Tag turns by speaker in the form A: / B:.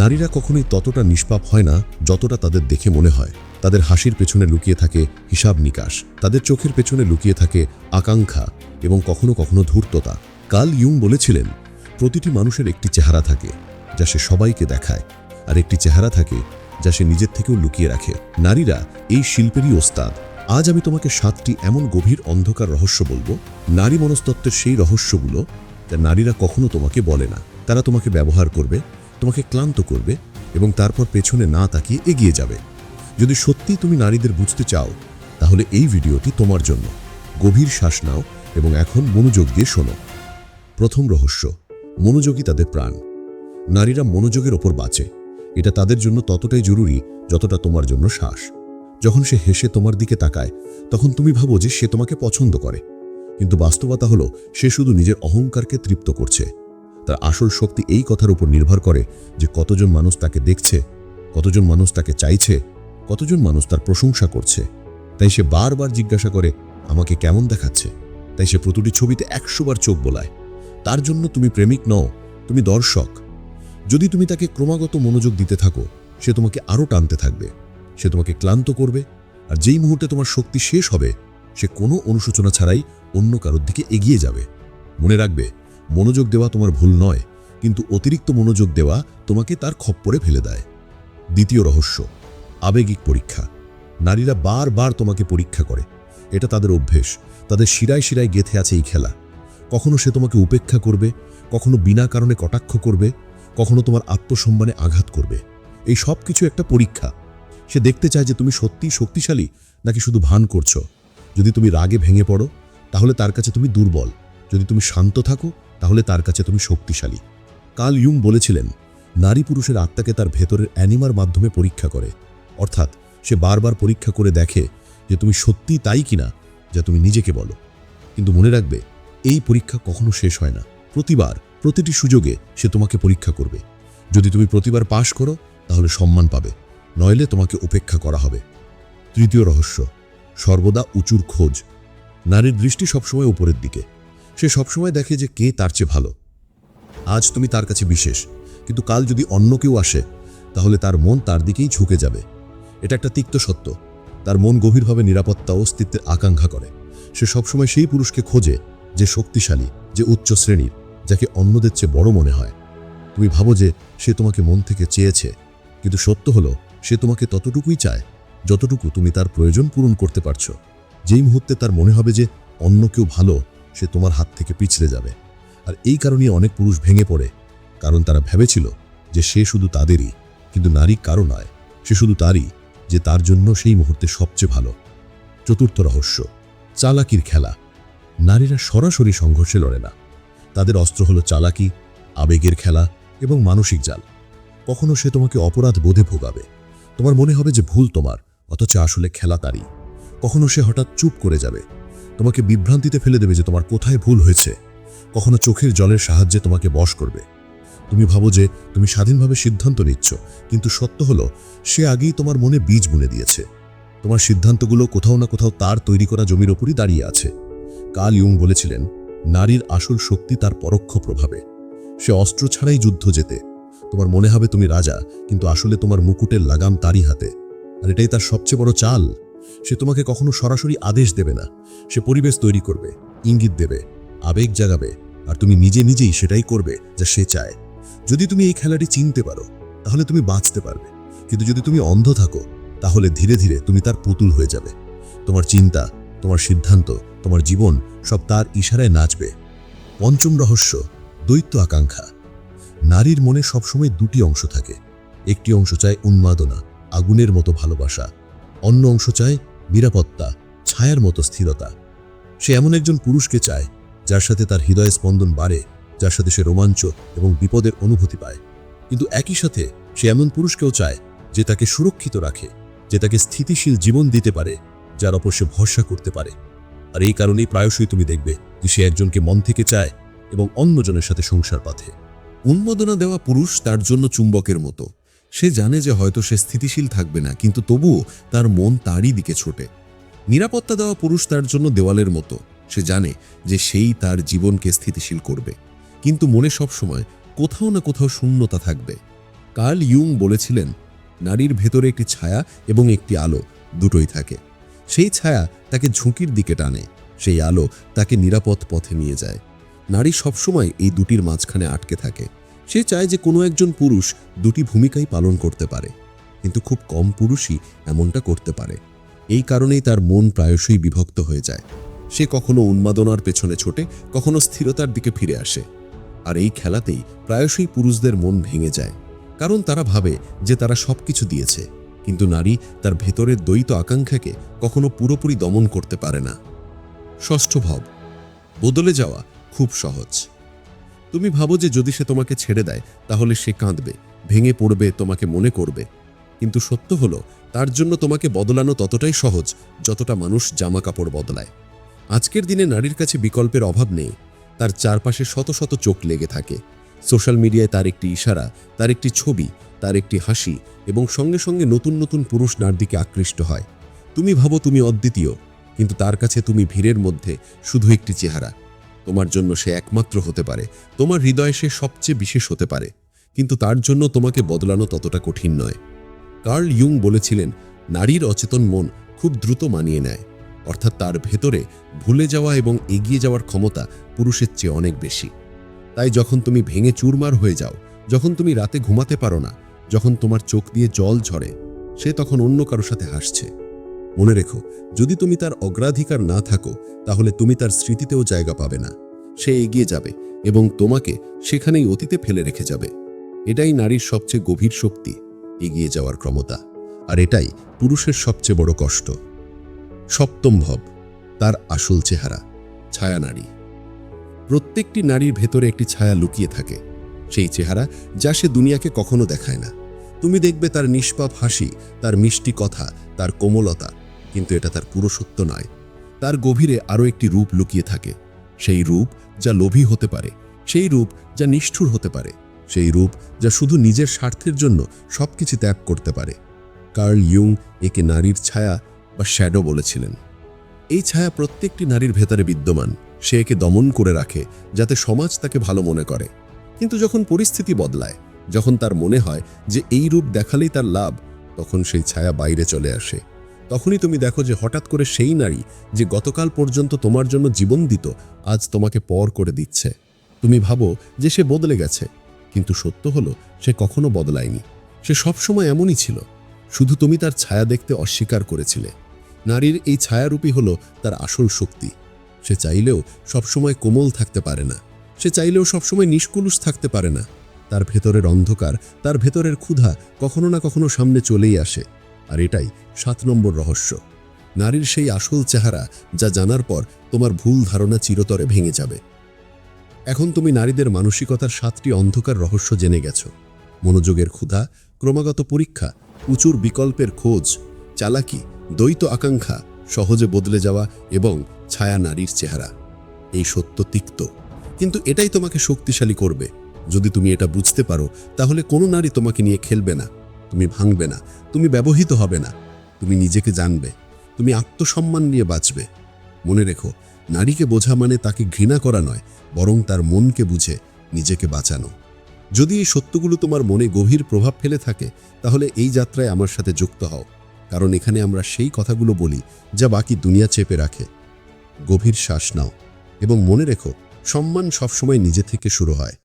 A: নারীরা কখনোই ততটা নিষ্পাপ হয় না যতটা তাদের দেখে মনে হয়। তাদের হাসির পেছনে লুকিয়ে থাকে হিসাব নিকাশ। তাদের চোখের পেছনে লুকিয়ে থাকে আকাঙ্ক্ষা এবং কখনো কখনো ধূর্ততা। কাল ইউং বলেছিলেন, প্রতিটি মানুষের একটি চেহারা থাকে যা সে সবাইকে দেখায় আর একটি চেহারা থাকে যা সে নিজের থেকেও লুকিয়ে রাখে। নারীরা এই শিল্পেরই ওস্তাদ। আজ আমি তোমাকে সাতটি এমন গভীর অন্ধকার রহস্য বলব। নারী মনস্তত্ত্বের সেই রহস্যগুলো যা নারীরা কখনো তোমাকে বলে না। তারা তোমাকে ব্যবহার করবে তোমাকে ক্লান্ত করবে এবং তারপর পেছনে না তাকিয়ে এগিয়ে যাবে। যদি সত্যি তুমি নারীদের বুঝতে চাও, তাহলে এই ভিডিওটি তোমার জন্য। গভীর শ্বাস নাও এবং এখন মনোযোগ দিয়ে শোনো। প্রথম রহস্য, মনোযোগই তাদের প্রাণ। নারীরা মনোযোগের ওপর বাঁচে। এটা তাদের জন্য ততটাই জরুরি যতটা তোমার জন্য শ্বাস। যখন সে হেসে তোমার দিকে তাকায়, তখন তুমি ভাবো যে সে তোমাকে পছন্দ করে। কিন্তু বাস্তবতা হলো, সে শুধু নিজের অহংকারকে তৃপ্ত করছে। তার আসল শক্তি এই কথার উপর নির্ভর করে যে কতজন মানুষ তাকে দেখছে, কতজন মানুষ তাকে চাইছে, কতজন মানুষ তার প্রশংসা করছে। তাই সে বারবার জিজ্ঞাসা করে, আমাকে কেমন দেখাচ্ছে? তাই সে প্রতিটি ছবিতে একশো বার চোখ বোলায়। তার জন্য তুমি প্রেমিক নও, তুমি দর্শক। যদি তুমি তাকে ক্রমাগত মনোযোগ দিতে থাকো, সে তোমাকে আরও টানতে থাকবে। সে তোমাকে ক্লান্ত করবে, আর যেই মুহূর্তে তোমার শক্তি শেষ হবে, সে কোনো অনুশোচনা ছাড়াই অন্য কারোর দিকে এগিয়ে যাবে। মনে রাখবে মনোযোগ দেওয়া তোমার ভুল নয়, কিন্তু অতিরিক্ত মনোযোগ দেওয়া তোমাকে তার খপ্পরে ফেলে দেয়। দ্বিতীয় রহস্য, আবেগিক পরীক্ষা। নারীরা বারবার তোমাকে পরীক্ষা করে। এটা তাদের অভ্যেস। তাদের শিরায় শিরায় গেথে আছে এই খেলা। কখনো সে তোমাকে উপেক্ষা করবে, কখনো বিনা কারণে কটাক্ষ করবে, কখনো তোমার আত্মসম্মানে আঘাত করবে। এই সব কিছু একটা পরীক্ষা। সে দেখতে চায় যে তুমি সত্যিই শক্তিশালী নাকি শুধু ভান করছ। যদি তুমি রাগে ভেঙে পড়ো, তাহলে তার কাছে তুমি দুর্বল। যদি তুমি শান্ত থাকো তাহলে তার কাছে তুমি শক্তিশালী। কাল ইউং বলেছিলেন, নারী পুরুষের আত্মাকে তার ভেতরের অ্যানিমার মাধ্যমে পরীক্ষা করে। অর্থাৎ সে বারবার পরীক্ষা করে দেখে যে তুমি সত্যি তাই কিনা, যা তুমি নিজেকে বলো। কিন্তু মনে রাখবে, এই পরীক্ষা কখনো শেষ হয় না। প্রতিবার, প্রতিটি সুযোগে সে তোমাকে পরীক্ষা করবে। যদি তুমি প্রতিবার পাশ করো, তাহলে সম্মান পাবে। নইলে তোমাকে উপেক্ষা করা হবে। তৃতীয় রহস্য, সর্বদা উঁচুর খোঁজ। নারীর দৃষ্টি সবসময় উপরের দিকে। সে সবসময় দেখে যে কে তার চেয়ে ভালো। আজ তুমি তার কাছে বিশেষ, কিন্তু কাল যদি অন্য কেউ আসে, তাহলে তার মন তার দিকেই ঝুঁকে যাবে। এটা একটা তিক্ত সত্য। তার মন গভীরভাবে নিরাপত্তা অস্তিত্বের আকাঙ্ক্ষা করে। সে সবসময় সেই পুরুষকে খোঁজে, যে শক্তিশালী, যে উচ্চ শ্রেণির, যাকে অন্যদের চেয়ে বড় মনে হয়। তুমি ভাবো যে সে তোমাকে মন থেকে চেয়েছে, কিন্তু সত্য হলো, সে তোমাকে ততটুকুই চায়, যতটুকু তুমি তার প্রয়োজন পূরণ করতে পারছ। যেই মুহূর্তে তার মনে হবে যে অন্য কেউ ভালো সে তোমার হাত থেকে পিছড়ে যাবে। আর এই কারণেই অনেক পুরুষ ভেঙে পড়ে। কারণ তারা ভেবেছিল যে সে শুধু তাদেরই, কিন্তু নারী কারও নয়, সে শুধু তারই, যে তার জন্য সেই মুহূর্তে সবচেয়ে ভালো। চতুর্থ রহস্য, চালাকির খেলা। নারীরা সরাসরি সংঘর্ষে লড়ে না। তাদের অস্ত্র হলো চালাকি, আবেগের খেলা এবং মানসিক জাল। কখনো সে তোমাকে অপরাধ বোধে ভোগাবে। তোমার মনে হবে যে ভুল তোমার, অথচ আসলে খেলা তারই। কখনো সে হঠাৎ চুপ করে যাবে। তোমাকে বিভ্রান্তিতে ফেলে দেবে যে তোমার কোথায় ভুল হয়েছে। কখনো চোখের জলের সাহায্যে তোমাকে বশ করবে। তুমি ভাবো যে তুমি স্বাধীনভাবে সিদ্ধান্ত নিচ্ছ, কিন্তু সত্য হলো, সে আগেই তোমার মনে বীজ বুনে দিয়েছে। তোমার সিদ্ধান্তগুলো কোথাও না কোথাও তার তৈরি করা জমির ওপরই দাঁড়িয়ে আছে। কাল ইউং বলেছিলেন, নারীর আসল শক্তি তার পরোক্ষ প্রভাবে। সে অস্ত্র ছাড়াই যুদ্ধ যেতে তোমার মনে হবে তুমি রাজা, কিন্তু আসলে তোমার মুকুটের লাগাম তারই হাতে। আর এটাই তার সবচেয়ে বড় চাল। সে তোমাকে কখনো সরাসরি আদেশ দেবে না। সে পরিবেশ তৈরি করবে, ইঙ্গিত দেবে, আবেগ জাগাবে, আর তুমি নিজে নিজেই সেটাই করবে যা সে চায়। যদি তুমি এই খেলাটি চিনতে পারো, তাহলে তুমি বাঁচতে পারবে। কিন্তু যদি তুমি অন্ধ থাকো, তাহলে ধীরে ধীরে তুমি তার পুতুল হয়ে যাবে। তোমার চিন্তা, তোমার সিদ্ধান্ত, তোমার জীবন সব তার ইশারায় নাচবে। পঞ্চম রহস্য দৈত্য আকাঙ্ক্ষা। নারীর মনে সবসময় দুটি অংশ থাকে। একটি অংশ চায় উন্মাদনা, আগুনের মতো ভালোবাসা। অন্য অংশ চায় নিরাপত্তা, ছায়ার মতো স্থিরতা। সে এমন একজন পুরুষকে চায়, যার সাথে তার হৃদয় স্পন্দন বাড়ে, যার সাথে সে রোমাঞ্চ এবং বিপদের অনুভূতি পায়। কিন্তু একই সাথে সে এমন পুরুষকেও চায়, যে তাকে সুরক্ষিত রাখে, যে তাকে স্থিতিশীল জীবন দিতে পারে, যার ওপর সে ভরসা করতে পারে। আর এই কারণেই প্রায়শই তুমি দেখবে যে সে একজনকে মন থেকে চায় এবং অন্যজনের সাথে সংসার পাথে
B: উন্মাদনা দেওয়া পুরুষ তার জন্য চুম্বকের মতো। সে জানে যে হয়তো সে স্থিতিশীল থাকবে না, কিন্তু তবুও তার মন তারই দিকে ছোটে। নিরাপত্তা দেওয়া পুরুষ তার জন্য দেওয়ালের মতো। সে জানে যে সেই তার জীবনকে স্থিতিশীল করবে। কিন্তু মনে সবসময় কোথাও না কোথাও শূন্যতা থাকবে। কার্ল ইয়ুং বলেছিলেন, নারীর ভেতরে একটি ছায়া এবং একটি আলো দুটোই থাকে। সেই ছায়া তাকে ঝুঁকির দিকে টানে, সেই আলো তাকে নিরাপদ পথে নিয়ে যায়। নারী সবসময় এই দুটির মাঝখানে আটকে থাকে। সে চায় যে কোনো একজন পুরুষ দুটি ভূমিকাই পালন করতে পারে, কিন্তু খুব কম পুরুষই এমনটা করতে পারে। এই কারণেই তার মন প্রায়শই বিভক্ত হয়ে যায়। সে কখনো উন্মাদনার পেছনে ছোটে, কখনো স্থিরতার দিকে ফিরে আসে। আর এই খেলাতেই প্রায়শই পুরুষদের মন ভেঙে যায়। কারণ তারা ভাবে যে তারা সবকিছু দিয়েছে, কিন্তু নারী তার ভেতরের দ্বৈত আকাঙ্ক্ষাকে কখনো পুরোপুরি দমন করতে পারে না। ষষ্ঠ ভাব, বদলে যাওয়া খুব সহজ। তুমি ভাবো যে যদি সে তোমাকে ছেড়ে দেয়, তাহলে সে কাঁদবে, ভেঙে পড়বে, তোমাকে মনে করবে। কিন্তু সত্য হলো, তার জন্য তোমাকে বদলানো ততটাই সহজ, যতটা মানুষ জামা কাপড় বদলায়। আজকের দিনে নারীর কাছে বিকল্পের অভাব নেই। তার চারপাশে শত শত চোখ লেগে থাকে। সোশ্যাল মিডিয়ায় তার একটি ইশারা, তার একটি ছবি, তার একটি হাসি এবং সঙ্গে সঙ্গে নতুন নতুন পুরুষ নার দিকে আকৃষ্ট হয়। তুমি ভাবো তুমি অদ্বিতীয়, কিন্তু তার কাছে তুমি ভিড়ের মধ্যে শুধু একটি চেহারা। তোমার জন্য সে একমাত্র হতে পারে। তোমার হৃদয়ে সে সবচেয়ে বিশেষ হতে পারে। কিন্তু তার জন্য তোমাকে বদলানো ততটা কঠিন নয়। কার্ল ইয়ুং বলেছিলেন, নারীর অচেতন মন খুব দ্রুত মানিয়ে নেয়। অর্থাৎ তার ভেতরে ভুলে যাওয়া এবং এগিয়ে যাওয়ার ক্ষমতা পুরুষের চেয়ে অনেক বেশি। তাই যখন তুমি ভেঙে চুরমার হয়ে যাও, যখন তুমি রাতে ঘুমাতে পারো না, যখন তোমার চোখ দিয়ে জল ঝরে, সে তখন অন্য কারও সাথে হাসছে। মনে রেখো, যদি তুমি তার অগ্রাধিকার না থাকো, তাহলে তুমি তার স্মৃতিতেও জায়গা পাবে না। সে এগিয়ে যাবে এবং তোমাকে সেখানেই অতীতে ফেলে রেখে যাবে। এটাই নারীর সবচেয়ে গভীর শক্তি, এগিয়ে যাওয়ার ক্ষমতা। আর এটাই পুরুষের সবচেয়ে বড় কষ্ট। সপ্তম ভব, তার আসল চেহারা, ছায়া নারী। প্রত্যেকটি নারীর ভেতরে একটি ছায়া লুকিয়ে থাকে। সেই চেহারা যা সে দুনিয়াকে কখনো দেখায় না। তুমি দেখবে তার নিষ্পাপ হাসি, তার মিষ্টি কথা, তার কোমলতা কিন্তু এটা তার পুরো সত্য নয়। তার গভীরে আরও একটি রূপ লুকিয়ে থাকে। সেই রূপ যা লোভী হতে পারে, সেই রূপ যা নিষ্ঠুর হতে পারে, সেই রূপ যা শুধু নিজের স্বার্থের জন্য সবকিছু ত্যাগ করতে পারে। কার্ল ইয়ুং একে নারীর ছায়া বা শ্যাডো বলেছিলেন। এই ছায়া প্রত্যেকটি নারীর ভেতরে বিদ্যমান। সে একে দমন করে রাখে, যাতে সমাজ তাকে ভালো মনে করে। কিন্তু যখন পরিস্থিতি বদলায়, যখন তার মনে হয় যে এই রূপ দেখালেই তার লাভ, তখন সেই ছায়া বাইরে চলে আসে। তখনই তুমি দেখো যে হঠাৎ করে সেই নারী যে গতকাল পর্যন্ত তোমার জন্য জীবন দিত, আজ তোমাকে পর করে দিচ্ছে। তুমি ভাবো যে সে বদলে গেছে, কিন্তু সত্য হলো সে কখনো বদলায়নি। সে সবসময় এমনই ছিল। শুধু তুমি তার ছায়া দেখতে অস্বীকার করেছিলে। নারীর এই ছায়ারূপী হলো তার আসল শক্তি। সে চাইলেও সবসময় কোমল থাকতে পারে না। সে চাইলেও সবসময় নিষ্কুলুষ থাকতে পারে না। তার ভেতরের অন্ধকার, তার ভেতরের ক্ষুধা কখনো না কখনো সামনে চলেই আসে। আর এটাই সাত নম্বর রহস্য। নারীর সেই আসল চেহারা যা জানার পর তোমার ভুল ধারণা চিরতরে ভেঙে যাবে। এখন তুমি নারীদের মানসিকতার সাতটি অন্ধকার রহস্য জেনে গেছ। মনোযোগের ক্ষুধা, ক্রমাগত পরীক্ষা, উঁচুর বিকল্পের খোঁজ, চালাকি, দ্বৈত আকাঙ্ক্ষা, সহজে বদলে যাওয়া এবং ছায়া নারীর চেহারা। এই সত্য তিক্ত। কিন্তু এটাই তোমাকে শক্তিশালী করবে। যদি তুমি এটা বুঝতে পারো, তাহলে কোনো নারী তোমাকে নিয়ে খেলবে না। তুমি ভাঙবে না, তুমি ব্যবহৃত হবে না, তুমি নিজেকে জানবে, তুমি আত্মসম্মান নিয়ে বাঁচবে। মনে রেখো, নারীকে বোঝা মানে তাকে ঘৃণা করা নয়, বরং তার মনকে বুঝে, নিজেকে বাঁচানো। যদি এই সত্যগুলো তোমার মনে গভীর প্রভাব ফেলে থাকে, তাহলে এই যাত্রায় আমার সাথে যুক্ত হও, কারণ এখানে আমরা সেই কথাগুলো বলি, যা বাকি দুনিয়া চেপে রাখে। গভীর শ্বাস নাও, এবং মনে রেখো, সম্মান সবসময় নিজে থেকে শুরু হয়।